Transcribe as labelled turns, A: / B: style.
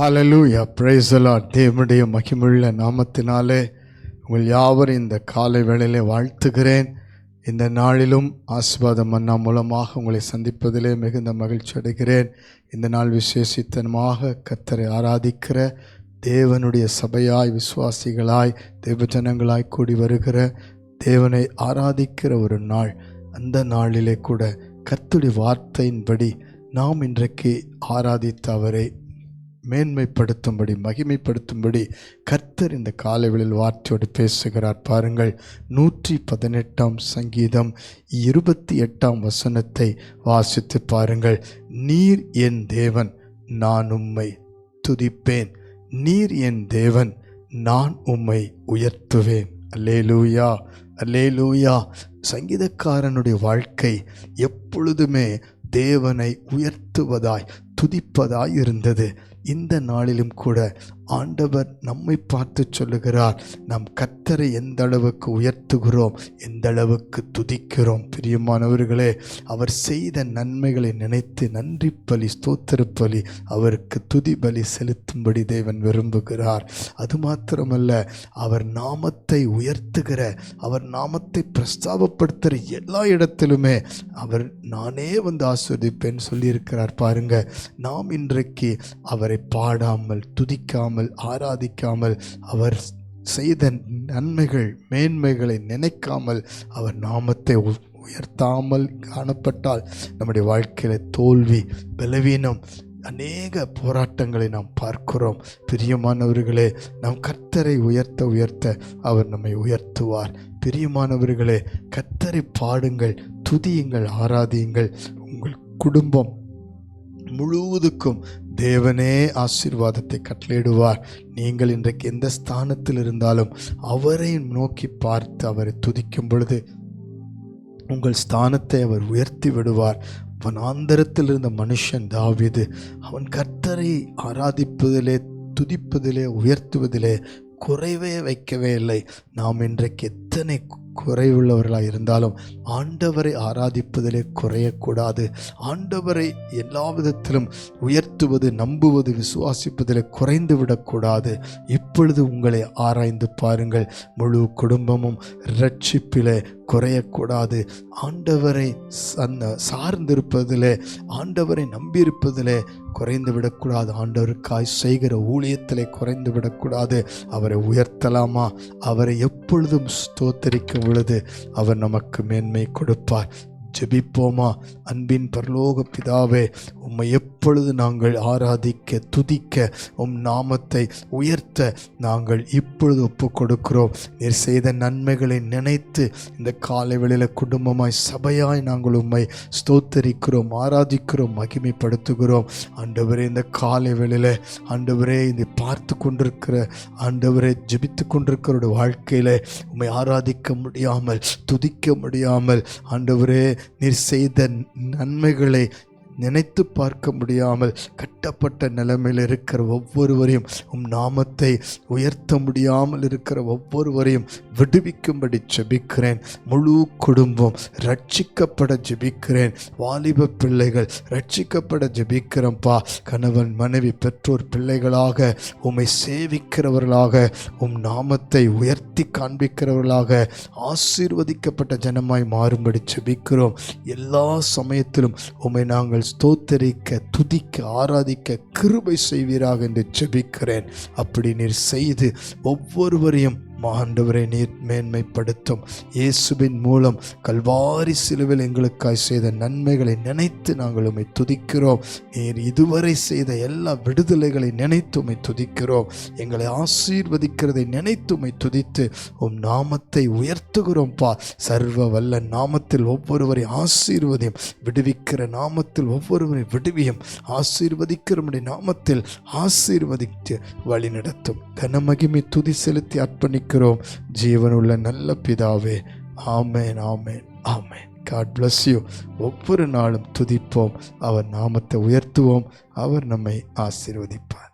A: Hallelujah praise தேவனுடைய மகிமுள்ள நாமத்தினாலே உங்கள் யாவரும் இந்த காலை வேளையிலே வாழ்த்துகிறேன். இந்த நாளிலும் ஆசிர்வாத மன்னா மூலமாக உங்களை சந்திப்பதிலே மிகுந்த மகிழ்ச்சி அடைகிறேன். இந்த நாள் விசேஷித்தனமாக கத்தரை ஆராதிக்கிற தேவனுடைய சபையாய் விசுவாசிகளாய் தேவஜனங்களாய் கூடி வருகிற தேவனை ஆராதிக்கிற ஒரு நாள். அந்த நாளிலே கூட கத்துடி வார்த்தையின்படி நாம் இன்றைக்கு ஆராதித்த அவரை மேன்மைப்படுத்தும்படி மகிமைப்படுத்தும்படி கர்த்தர் இந்த காலைகளில் வார்த்தையோடு பேசுகிறார். பாருங்கள் நூற்றி பதினெட்டாம் சங்கீதம் இருபத்தி எட்டாம் வசனத்தை வாசித்து பாருங்கள். நீர் என் தேவன் நான் உம்மை துதிப்பேன். நீர் என் தேவன் நான் உம்மை உயர்த்துவேன். அல்லேலூயா அல்லேலூயா. சங்கீதக்காரனுடைய வாழ்க்கை எப்பொழுதுமே தேவனை உயர்த்துவதாய் துதிப்பதாய் இருந்தது. இந்த நாளிலும் கூட ஆண்டவர் நம்மை பார்த்து சொல்லுகிறார் நாம் கத்தரை எந்த அளவுக்கு உயர்த்துகிறோம் எந்த அளவுக்கு துதிக்கிறோம்? பிரியமானவர்களே அவர் செய்த நன்மைகளை நினைத்து நன்றி பலி ஸ்தோத்திர பலி அவருக்கு துதி பலி செலுத்தும்படி தேவன் விரும்புகிறார். அது மாத்திரமல்ல அவர் நாமத்தை உயர்த்துகிற அவர் நாமத்தை பிரஸ்தாபப்படுத்துகிற எல்லா இடத்திலுமே அவர் நானே வந்து ஆஸ்வதிப்பேன்னு சொல்லியிருக்கிறார். பாருங்கள் நாம் இன்றைக்கு அவரை பாடாமல் துதிக்காமல் ஆராதிக்காமல் அவர் செய்த நன்மைகள் மேன்மைகளை நினைக்காமல் அவர் நாமத்தை உ- உயர்த்தாமல் காணப்பட்டால் நம்முடைய வாழ்க்கையில் தோல்வி பலவீனம் அநேக போராட்டங்களை நாம் பார்க்கிறோம். பிரியமானவர்களே நாம் கர்த்தரை உயர்த்த உயர்த்த அவர் நம்மை உயர்த்துவார். பிரியமானவர்களே கர்த்தரை பாடுங்கள் துதியுங்கள் ஆராதியுங்கள். உங்கள் குடும்பம் முழுவதுக்கும் தேவனே ஆசீர்வாதத்தை கட்டளையிடுவார். நீங்கள் இன்றைக்கு எந்த ஸ்தானத்தில் இருந்தாலும் அவரை நோக்கி பார்த்து அவரை துதிக்கும் பொழுது உங்கள் ஸ்தானத்தை அவர் உயர்த்தி விடுவார். வனாந்தரத்தில் இருந்த மனுஷன் தாவிது அவன் கர்த்தரை ஆராதிப்பதிலே துதிப்பதிலே உயர்த்துவதிலே குறைவே வைக்கவே இல்லை. நாம் இன்றைக்கு எத்தனை குறைவுள்ளவர்களாக இருந்தாலும் ஆண்டவரை ஆராதிப்பதிலே குறையக்கூடாது. ஆண்டவரை எல்லா விதத்திலும் உயர்த்துவது நம்புவது விசுவாசிப்பதிலே குறைந்து விடக்கூடாது இப்பொழுது உங்களை ஆராய்ந்து பாருங்கள். முழு குடும்பமும் ரட்சிப்பிலே குறையக்கூடாது. ஆண்டவரை சன்ன சார்ந்திருப்பதிலே ஆண்டவரை நம்பியிருப்பதிலே குறைந்து விடக்கூடாது. ஆண்டவருக்காய் செய்கிற ஊழியத்திலே குறைந்து விடக்கூடாது. அவரை உயர்த்தலாமா? அவரை எப்பொழுதும் ஸ்தோத்தரிக்கும் பொழுது அவர் நமக்கு மேன்மை கொடுப்பார். ஜெபிப்போமா? அன்பின் பரலோக பிதாவே உம்மை எப்பொழுது நாங்கள் ஆராதிக்க துதிக்க உம் நாமத்தை உயர்த்த நாங்கள் இப்பொழுது ஒப்பு கொடுக்கிறோம் நீர் செய்த நன்மைகளை நினைத்து இந்த காலை வேளையில குடும்பமாய் சபையாய் நாங்கள் உம்மை ஸ்தோத்தரிக்கிறோம் ஆராதிக்கிறோம் மகிமைப்படுத்துகிறோம். ஆண்டவரே இந்த காலை வேளையில ஆண்டவரே இதை பார்த்து கொண்டிருக்கிற ஆண்டவரே ஜெபித்து கொண்டிருக்கிறோட வாழ்க்கையில் உம்மை ஆராதிக்க முடியாமல் துதிக்க முடியாமல் ஆண்டவரே நீர் செய்த நன்மைகளை நினைத்து பார்க்க முடியாமல் கட்டப்பட்ட நிலைமையில் இருக்கிற ஒவ்வொருவரையும் உம் நாமத்தை உயர்த்த முடியாமல் இருக்கிற ஒவ்வொருவரையும் விடுவிக்கும்படி ஜெபிக்கிறேன். முழு குடும்பம் ரட்சிக்கப்பட ஜெபிக்கிறேன். வாலிப பிள்ளைகள் ரட்சிக்கப்பட ஜெபிக்கிறேன்ப்பா. கணவன் மனைவி பெற்றோர் பிள்ளைகளாக உம்மை சேவிக்கிறவர்களாக உம் நாமத்தை உயர்த்தி காண்பிக்கிறவர்களாக ஆசீர்வதிக்கப்பட்ட ஜனமாய் மாறும்படி ஜெபிக்கிறோம். எல்லா சமயத்திலும் உம்மை நாங்கள் ஸ்தோத்தரிக்க துதிக்க ஆராதிக்க கிருபை செய்வீராக என்று ஜெபிக்கிறேன். அப்படி நீர் செய்து ஒவ்வொருவரையும் மாண்டவரை நீர் மேன்மைப்படுத்தும். இயேசுவின் மூலம் கல்வாரி சிலுவில் எங்களுக்காய் செய்த நன்மைகளை நினைத்து நாங்கள் உண்மை துதிக்கிறோம். நீர் இதுவரை செய்த எல்லா விடுதலைகளை நினைத்து உண்மை துதிக்கிறோம். எங்களை ஆசீர்வதிக்கிறதை நினைத்து உண்மை துதித்து உம் நாமத்தை உயர்த்துகிறோம் பா. சர்வ வல்ல நாமத்தில் ஒவ்வொருவரை ஆசீர்வதியும் விடுவிக்கிற நாமத்தில் ஒவ்வொருவரை விடுவியும் ஆசீர்வதிக்கிறவனுடைய நாமத்தில் ஆசீர்வதித்து வழிநடத்தும். கனமகிமை துதி செலுத்தி ஜெபிக்கிறோம். ஜீவனுள்ள நல்ல பிதாவே amen amen amen. God bless you ஒவ்வொரு நாளும் துதிப்போம். அவர் நாமத்தை உயர்த்துவோம். அவர் நம்மை ஆசீர்வதிப்பார்.